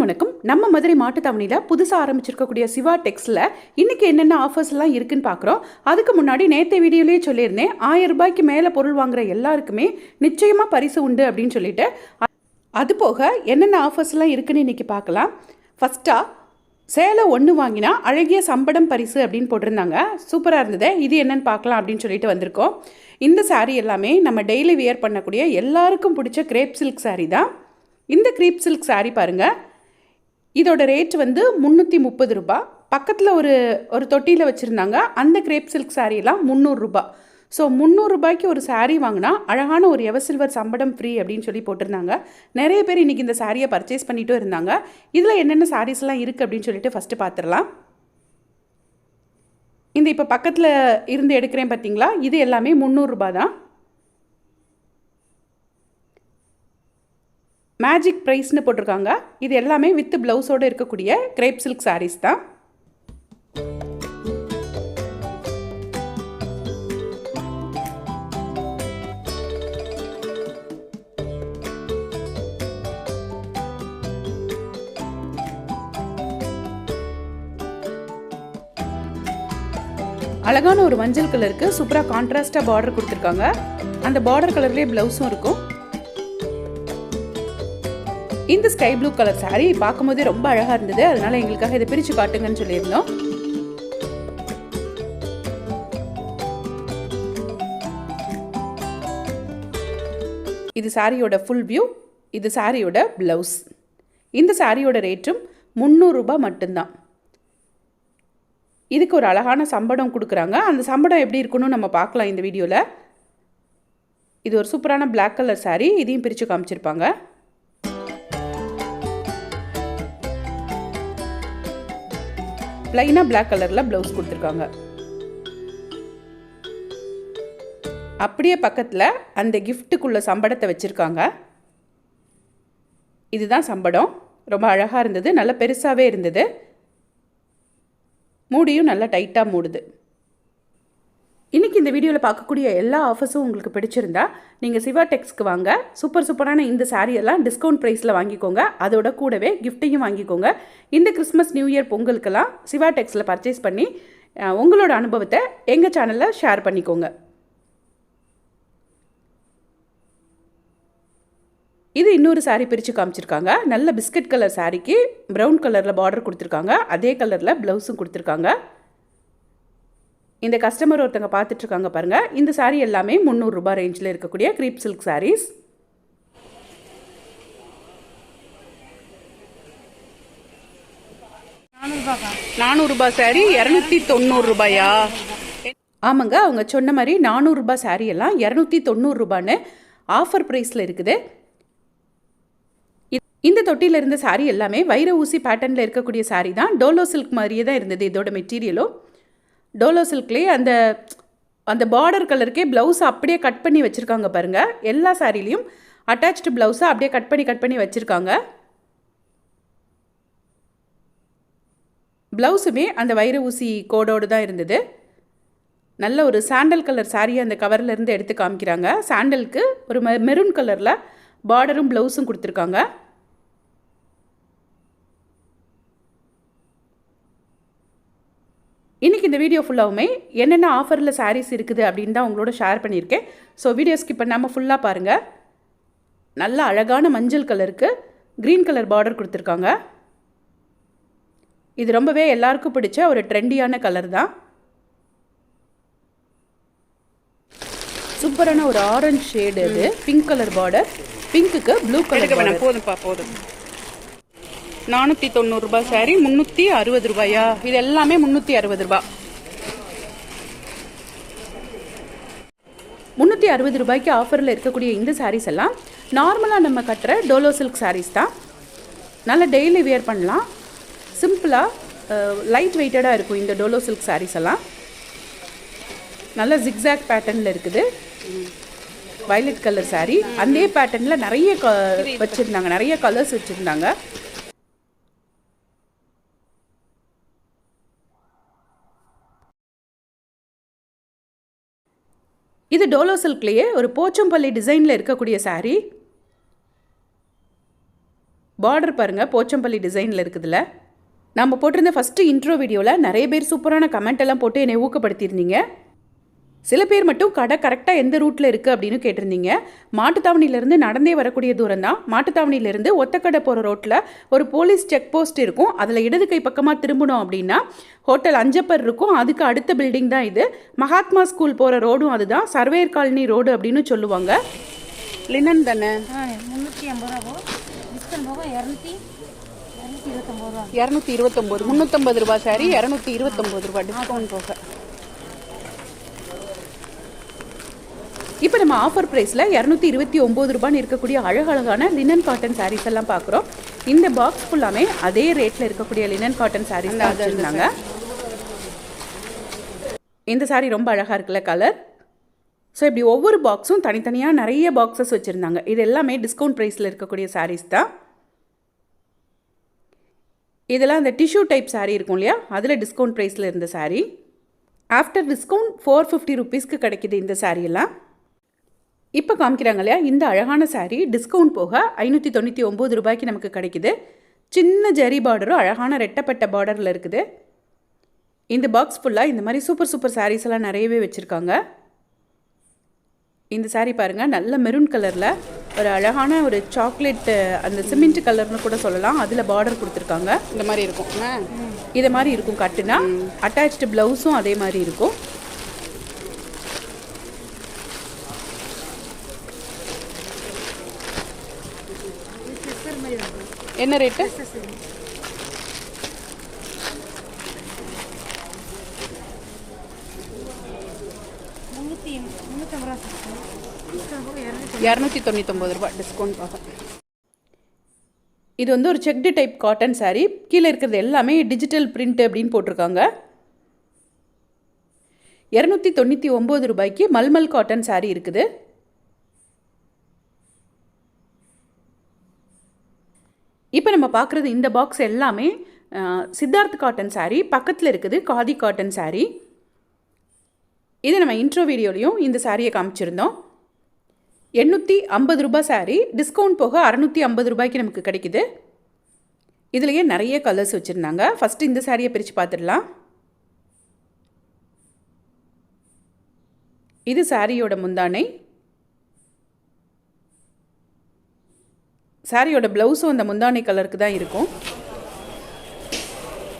அனைவருக்கும் வணக்கம். நம்ம மதுரை மாட்டுத்தாவணியில் புதுசாக ஆரம்பிச்சிருக்கக்கூடிய சிவா டெக்ஸில் இன்னைக்கு என்னென்ன ஆஃபர்ஸ்லாம் இருக்குன்னு பார்க்குறோம் அதுக்கு முன்னாடி நேற்று வீடியோலேயே சொல்லியிருந்தேன். ஆயிரம் ரூபாய்க்கு மேலே பொருள் வாங்குற எல்லாருக்குமே நிச்சயமாக பரிசு உண்டு அப்படின்னு சொல்லிட்டு. அது போக என்னென்ன ஆஃபர்ஸ்லாம் இருக்குன்னு இன்றைக்கி பார்க்கலாம். ஃபஸ்ட்டாக சேலை ஒன்று வாங்கினா அழகிய சம்படம் பரிசு அப்படின்னு போட்டிருந்தாங்க. சூப்பராக இருந்தது. இது என்னன்னு பார்க்கலாம் அப்படின்னு சொல்லிட்டு வந்திருக்கோம். இந்த சாரீ எல்லாமே நம்ம டெய்லி வியர் பண்ணக்கூடிய எல்லாருக்கும் பிடிச்ச கிரேப் சில்க் சாரீ தான். இந்த கிரீப் சில்க் சாரீ பாருங்கள் இதோட ரேட் வந்து முந்நூற்றி முப்பது ரூபாய் பக்கத்தில் ஒரு ஒரு தொட்டியில் வச்சுருந்தாங்க. அந்த கிரேப் சில்க் சாரீலாம் முந்நூறுரூபா ஸோ முந்நூறுரூபாய்க்கு ஒரு சாரீ வாங்கினா அழகான ஒரு எவசில்வர் சம்படம் ஃப்ரீ அப்படின்னு சொல்லி போட்டிருந்தாங்க. நிறைய பேர் இன்றைக்கி இந்த சாரியை பர்ச்சேஸ் பண்ணிட்டும் இருந்தாங்க. இதில் என்னென்ன சாரீஸ்லாம் இருக்குது அப்படின்னு சொல்லிட்டு ஃபஸ்ட்டு பார்த்துடலாம் இந்த இப்போ பக்கத்தில் இருந்து எடுக்கிறேன் பார்த்தீங்களா இது எல்லாமே முந்நூறுரூபா தான். மேஜிக் ப்ரைஸ்னு போட்டிருக்காங்க. இது எல்லாமே வித் ப்ளவுஸோடு இருக்கக்கூடிய கிரேப் சில்க் சாரீஸ் தான். அழகான ஒரு மஞ்சள் கலருக்கு சூப்பராக கான்ட்ராஸ்டாக பார்டர் கொடுத்துருக்காங்க. அந்த பார்டர் கலர்லேயே ப்ளவுஸும் இருக்கும். இந்த ஸ்கை ப்ளூ கலர் சாரீ பார்க்கும்போதே ரொம்ப அழகாக இருந்தது. அதனால எங்களுக்காக இதை பிரித்து காட்டுங்கன்னு சொல்லியிருந்தோம். இது சாரியோட ஃபுல் வியூ இது சாரியோட ப்ளவுஸ் இந்த சாரியோட ரேட்டும் முந்நூறுரூபா மட்டும்தான். இதுக்கு ஒரு அழகான சம்படம் கொடுக்குறாங்க. அந்த சம்படம் எப்படி இருக்குன்னு நம்ம பார்க்கலாம் இந்த வீடியோவில் இது ஒரு சூப்பரான பிளாக் கலர் சாரீ இதையும் பிரித்து காமிச்சிருப்பாங்க. ப்ளைனாக பிளாக் கலரில் ப்ளவுஸ் கொடுத்துருக்காங்க. அப்படியே பக்கத்தில் அந்த கிஃப்ட்டுக்குள்ள சம்படத்தை வச்சுருக்காங்க. இதுதான் சம்படம். ரொம்ப அழகாக இருந்தது. நல்ல பெருசாகவே இருந்தது. மூடியும் நல்லா டைட்டாக மூடுது. இன்றைக்கி இந்த வீடியோவில் பார்க்கக்கூடிய எல்லா ஆஃபர்ஸும் உங்களுக்கு பிடிச்சிருந்தா நீங்கள் சிவா டெக்ஸ்க்கு வாங்க. சூப்பர் சூப்பரான இந்த சாரியெல்லாம் டிஸ்கவுண்ட் ப்ரைஸில் வாங்கிக்கோங்க. அதோட கூடவே கிஃப்ட்டையும் வாங்கிக்கோங்க. இந்த கிறிஸ்மஸ் நியூ இயர் பொங்கலுக்கெல்லாம் சிவா டெக்ஸில் பர்ச்சேஸ் பண்ணி உங்களோட அனுபவத்தை எங்கள் சேனலில் ஷேர் பண்ணிக்கோங்க. இது இன்னொரு சாரீ பிரித்து காமிச்சிருக்காங்க. நல்ல பிஸ்கட் கலர் சாரிக்கு ப்ரௌன் கலரில் பார்டர் கொடுத்துருக்காங்க. அதே கலரில் ப்ளவுஸும் கொடுத்துருக்காங்க. இந்த கஸ்டமர் ஒருத்தங்க பார்த்துட்ருக்காங்க பாருங்கள் இந்த சாரீ எல்லாமே முந்நூறுரூபா ரேஞ்சில் இருக்கக்கூடிய க்ரீப் சில்க் சாரீஸ் நானூறுரூபா saree இரநூத்தி தொண்ணூறு ரூபாயா? ஆமாங்க அவங்க சொன்ன மாதிரி நானூறுரூபா saree எல்லாம் இரநூத்தி தொண்ணூறுரூபான்னு ஆஃபர் ப்ரைஸில் இருக்குது. இந்த தொட்டியில் இருந்த சாரீ எல்லாமே வைர ஊசி பேட்டர்னில் இருக்கக்கூடிய சாரீ தான். டோலோ சில்க் மாதிரியே தான் இருந்தது இதோட மெட்டீரியலும் டோலோ சில்க்லேயே அந்த அந்த பார்டர் கலருக்கே ப்ளவுஸ் அப்படியே கட் பண்ணி வச்சுருக்காங்க பாருங்கள் எல்லா சாரிலையும் அட்டாச்டு ப்ளவுஸை அப்படியே கட் பண்ணி கட் பண்ணி வச்சுருக்காங்க. ப்ளவுஸுமே அந்த வைர ஊசி கோடோடு தான் இருந்தது. நல்ல ஒரு சாண்டல் கலர் சாரியை அந்த கவர்லேருந்து எடுத்து காமிக்கிறாங்க. சாண்டலுக்கு ஒரு மெ மெரூன் கலரில் பார்டரும் ப்ளவுஸும் கொடுத்துருக்காங்க. இன்றைக்கி இந்த வீடியோ ஃபுல்லாகவுமே என்னென்ன ஆஃபரில் சாரீஸ் இருக்குது அப்படின்னு தான் உங்களோட ஷேர் பண்ணியிருக்கேன். ஸோ வீடியோ ஸ்கிப் பண்ணாமல் ஃபுல்லாக பாருங்கள் நல்ல அழகான மஞ்சள் கலருக்கு க்ரீன் கலர் பார்டர் கொடுத்துருக்காங்க. இது ரொம்பவே எல்லாருக்கும் பிடிச்ச ஒரு ட்ரெண்டியான கலர் தான். சூப்பரான ஒரு ஆரஞ்சு ஷேடு இது. பிங்க் கலர் பார்டர் பிங்க்குக்கு ப்ளூ கலர் போதும்ப்பா போதும். நானூற்றி தொண்ணூறுரூபா சாரி முந்நூற்றி அறுபது ரூபாயா? இது எல்லாமே முந்நூற்றி அறுபது ரூபாய் முந்நூற்றி அறுபது ரூபாய்க்கு ஆஃபரில் இருக்கக்கூடிய இந்த sarees எல்லாம் நார்மலாக நம்ம கட்டுற டோலோ சில்க் sarees தான். நல்ல டெய்லி வியர் பண்ணலாம். சிம்பிளாக லைட் வெயிட்டடாக இருக்கும் இந்த டோலோ சில்க் sarees எல்லாம். நல்ல ஜிக்ஸாக் பேட்டர்னில் இருக்குது. Violet colour saree. அதே பேட்டர்னில் நிறைய க வச்சுருந்தாங்க. நிறைய கலர்ஸ் வச்சுருந்தாங்க. இது டோலோ சில்க்லேயே ஒரு போச்சம்பள்ளி டிசைனில் இருக்கக்கூடிய சாரீ பார்டர் பாருங்கள் போச்சம்பள்ளி டிசைனில் இருக்குதுல்ல நம்ம போட்டிருந்த ஃபஸ்ட்டு இன்ட்ரோ வீடியோவில் நிறைய பேர் சூப்பரான கமெண்ட் எல்லாம் போட்டு என்னை ஊக்கப்படுத்தியிருந்தீங்க. சில பேர் மட்டும் கடை கரெக்டாக எந்த ரூட்டில் இருக்குது அப்படின்னு கேட்டிருந்தீங்க. மாட்டுத்தாவணியிலேருந்து நடந்தே வரக்கூடிய தூரம் தான் மாட்டுத்தாவணியிலேருந்து ஒத்தக்கடை போகிற ரோட்டில் ஒரு போலீஸ் செக் போஸ்ட் இருக்கும். அதில் இடது கை பக்கமாக திரும்பணும் அப்படின்னா ஹோட்டல் அஞ்சப்பர் இருக்கும். அதுக்கு அடுத்த பில்டிங் தான் இது. மகாத்மா ஸ்கூல் போகிற ரோடும் அதுதான். சர்வேர் காலனி ரோடு அப்படின்னு சொல்லுவாங்க. லினன் தானே? முந்நூற்றி ஐம்பது ரூபா. போகும் இரநூத்தி இரநூத்தி இருபத்தொம்பது ரூபா. இரநூத்தி இருபத்தொம்போது முந்நூற்றம்பது ரூபா சாரி இரநூத்தி இருபத்தொம்போது ரூபா டிஸ்கவுண்ட் போக. இப்போ நம்ம ஆஃபர் ப்ரைஸில் இரநூத்தி இருபத்தி ஒம்பது ரூபான்னு இருக்கக்கூடிய அழகழகான லினன் காட்டன் சாரீஸ் எல்லாம் பார்க்குறோம் இந்த பாக்ஸ் ஃபுல்லாமே அதே ரேட்டில் இருக்கக்கூடிய லினன் காட்டன் சாரீஸ் தான் வச்சுருந்தாங்க. இந்த saree ரொம்ப அழகாக இருக்குல்ல கலர் ஸோ இப்படி ஒவ்வொரு பாக்ஸும் தனித்தனியாக நிறைய பாக்ஸஸ் வச்சுருந்தாங்க. இது எல்லாமே டிஸ்கவுண்ட் ப்ரைஸில் இருக்கக்கூடிய sarees தான். இதெல்லாம் அந்த டிஷ்யூ டைப் saree இருக்கும் இல்லையா? அதில் டிஸ்கவுண்ட் ப்ரைஸில் இருந்த saree. After discount four fifty ருபீஸ்க்கு கிடைக்குது இந்த saree எல்லாம். இப்போ காமிக்கிறாங்க இல்லையா? இந்த அழகான saree டிஸ்கவுண்ட் போக ஐநூற்றி தொண்ணூற்றி ஒம்பது ரூபாய்க்கு நமக்கு கிடைக்குது. சின்ன ஜரி பார்டரும் அழகான ரெட்டப்பட்ட பார்டரில் இருக்குது. இந்த பாக்ஸ் ஃபுல்லாக இந்த மாதிரி சூப்பர் சூப்பர் sarees எல்லாம் நிறையவே வச்சுருக்காங்க. இந்த saree பாருங்கள் நல்ல மெரூன் கலரில் ஒரு அழகான ஒரு சாக்லேட் அந்த சிமெண்ட் கலர்னு கூட சொல்லலாம். அதில் பார்டர் கொடுத்துருக்காங்க. இந்த மாதிரி இருக்கும். இதை மாதிரி இருக்கும் கட்டுனா அட்டாச்டு ப்ளவுஸும் அதே மாதிரி இருக்கும். என்ன ரேட்டு? இரநூத்தி தொண்ணூத்தொம்பது ரூபா டிஸ்கவுண்ட் போக. இது வந்து ஒரு செக்டு டைப் காட்டன் saree. கீழே இருக்கிறது எல்லாமே டிஜிட்டல் பிரிண்ட் அப்படின்னு போட்டிருக்காங்க. இரநூத்தி தொண்ணூற்றி ஒம்பது ரூபாய்க்கு மல்மல் காட்டன் saree இருக்குது. இப்போ நம்ம பார்க்குறது இந்த பாக்ஸ் எல்லாமே சித்தார்த் காட்டன் சாரீ பக்கத்தில் இருக்குது காதி காட்டன் சாரீ இது நம்ம இன்ட்ரோ வீடியோலையும் இந்த சாரியை காமிச்சிருந்தோம். எண்ணூற்றி ஐம்பது ரூபாய் சாரீ டிஸ்கவுண்ட் போக அறநூற்றி ஐம்பது ரூபாய்க்கு நமக்கு கிடைக்குது. இதுலேயே நிறைய கலர்ஸ் வச்சுருந்தாங்க. ஃபஸ்ட்டு இந்த சாரியை பிரித்து பார்த்துடலாம். இது சாரியோட முந்தானை. சாரியோட ப்ளவுஸும் அந்த முந்தானை கலருக்கு தான் இருக்கும்.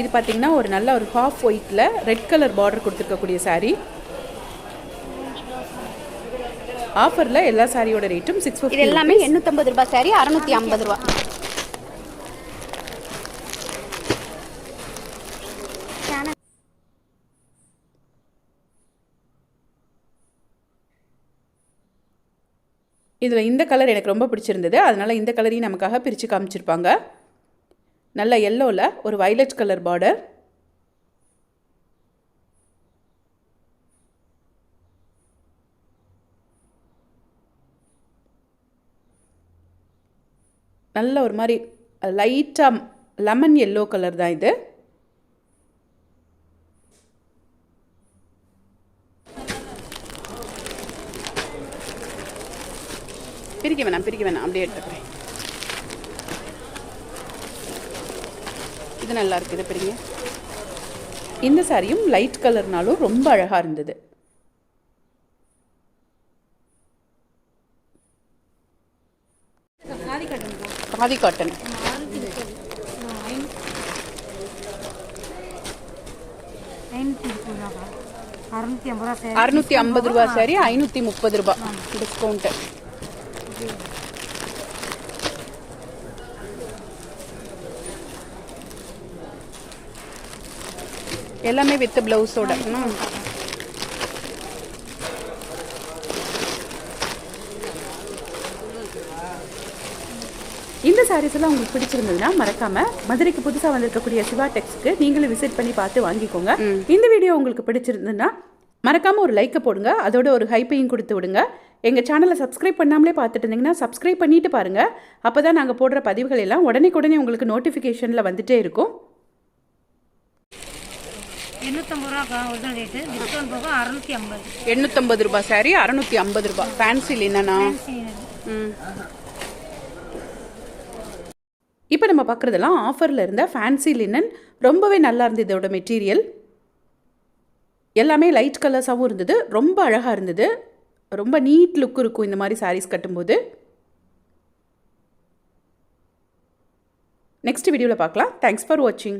இது பார்த்திங்கன்னா ஒரு நல்ல ஒரு ஹாஃப் ஒயிட்டில் ரெட் கலர் பார்டர் கொடுத்துருக்கக்கூடிய saree. ஆஃபரில் எல்லா சாரியோட ரேட்டும் சிக்ஸ் இது எல்லாமே எண்ணூத்தம்பது ரூபாய் சாரி அறுநூத்தி ஐம்பது ரூபா இதில் இந்த கலர் எனக்கு ரொம்ப பிடிச்சிருந்தது. அதனால் இந்த கலரையும் நமக்காக பிரித்து காமிச்சிருப்பாங்க. நல்ல எல்லோவில் ஒரு வைலட் கலர் பார்டர் நல்ல ஒரு மாதிரி லைட்டாக லெமன் எல்லோ கலர் தான் இது. பிரிக்க வேணாம் பிரிக்க வேணாம் அப்படியே எடுத்துக்கிறேன் இது நல்லா இருக்கு இதை பிரிங்க இந்த சாரியும் லைட் கலர்னாலும் ரொம்ப அழகாக இருந்தது காதி காட்டன் அறுநூத்தி ஐம்பது ரூபா சாரி ஐநூற்றி முப்பது ரூபா டிஸ்கவுண்ட்டு எல்லாமே வித் பிளவுஸோட. இந்த சாரீஸ் எல்லாம் உங்களுக்கு பிடிச்சிருந்ததுன்னா மறக்காம மதுரைக்கு புதுசாக வந்திருக்கக்கூடிய சிவா டெக்ஸ்க்கு நீங்களும் விசிட் பண்ணி பார்த்து வாங்கிக்கோங்க. இந்த வீடியோ உங்களுக்கு பிடிச்சிருந்ததுன்னா மறக்காம ஒரு லைக்கை போடுங்க. அதோட ஒரு ஹைப்பையும் கொடுத்து விடுங்க. எங்கள் சேனலை சப்ஸ்கிரைப் பண்ணாமலே பார்த்துட்டு இருந்தீங்கன்னா சப்ஸ்கிரைப் பண்ணிட்டு பாருங்க. அப்போ தான் நாங்கள் போடுற பதிவுகள் எல்லாம் உடனே உங்களுக்கு நோட்டிஃபிகேஷனில் வந்துட்டே இருக்கும். எண்ணூற்றம்பது ரூபா ஒரிஜினல் ரேட்டு டிஸ்கவுண்ட் போக அறுநூத்தி ஐம்பது. எண்ணூற்றம்பது ரூபா சாரி அறுநூத்தி ஐம்பது ரூபா. ஃபேன்சி ம். இப்போ நம்ம பார்க்குறதெல்லாம் ஆஃபரில் இருந்த ஃபேன்சி லினன் ரொம்பவே நல்லா இருந்தது இதோட மெட்டீரியல் எல்லாமே லைட் கலர்ஸாகவும் இருந்தது ரொம்ப அழகாக இருந்தது. ரொம்ப நீட் லுக் இருக்கும் இந்த மாதிரி சாரீஸ் கட்டும்போது. நெக்ஸ்ட் வீடியோவில் பார்க்கலாம். தேங்க்ஸ் ஃபார் வாட்சிங்